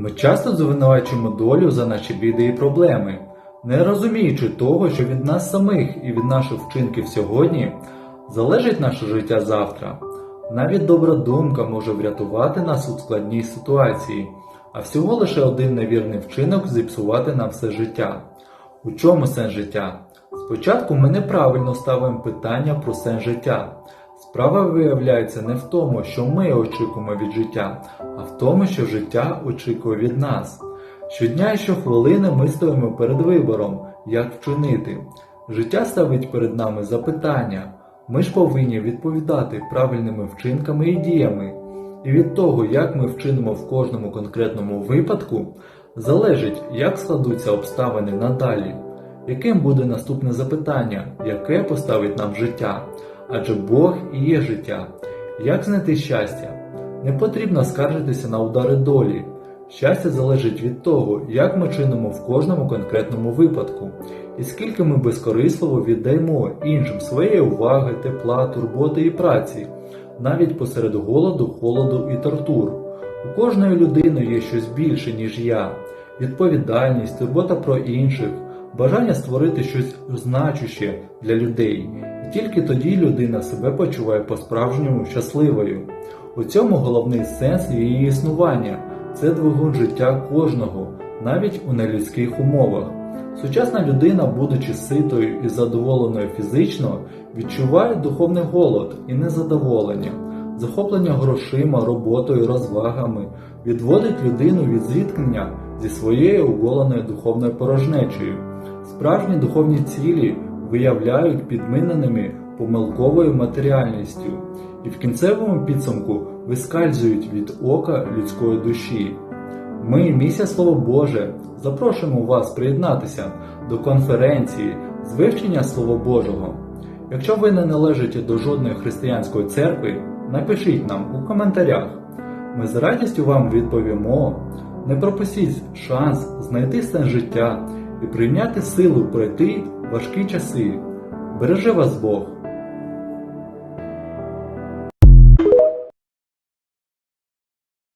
Ми часто звинувачуємо долю за наші біди і проблеми, не розуміючи того, що від нас самих і від наших вчинків сьогодні залежить наше життя завтра. Навіть добра думка може врятувати нас у складній ситуації, а всього лише один невірний вчинок зіпсувати нам все життя. У чому сенс життя? Спочатку ми неправильно ставимо питання про сенс життя. Справа виявляється не в тому, що ми очікуємо від життя, а в тому, що життя очікує від нас. Щодня і щохвилини ми стоїмо перед вибором, як вчинити. Життя ставить перед нами запитання. Ми ж повинні відповідати правильними вчинками і діями. І від того, як ми вчинимо в кожному конкретному випадку, залежить, як складуться обставини надалі, яким буде наступне запитання, яке поставить нам життя. Адже Бог і є життя. Як знайти щастя? Не потрібно скаржитися на удари долі. Щастя залежить від того, як ми чинимо в кожному конкретному випадку, і скільки ми безкорисливо віддаємо іншим своєї уваги, тепла, турботи і праці, навіть посеред голоду, холоду і тортур. У кожної людини є щось більше, ніж я, відповідальність, турбота про інших, бажання створити щось значуще для людей. І тільки тоді людина себе почуває по-справжньому щасливою. У цьому головний сенс її існування це двигун життя кожного, навіть у нелюдських умовах. Сучасна людина, будучи ситою і задоволеною фізично, відчуває духовний голод і незадоволення, захоплення грошима, роботою, розвагами, відводить людину від зіткнення зі своєю оголеною духовною порожнечею. Справжні духовні цілі виявляють підміненими помилковою матеріальністю і в кінцевому підсумку вискальзують від ока людської душі. Ми, місія Слово Боже, запрошуємо вас приєднатися до конференції з вивчення Слова Божого. Якщо ви не належите до жодної християнської церкви, напишіть нам у коментарях. Ми з радістю вам відповімо. Не пропустіть шанс знайти сенс життя і прийняти силу пройти важкі часи. Береже вас Бог!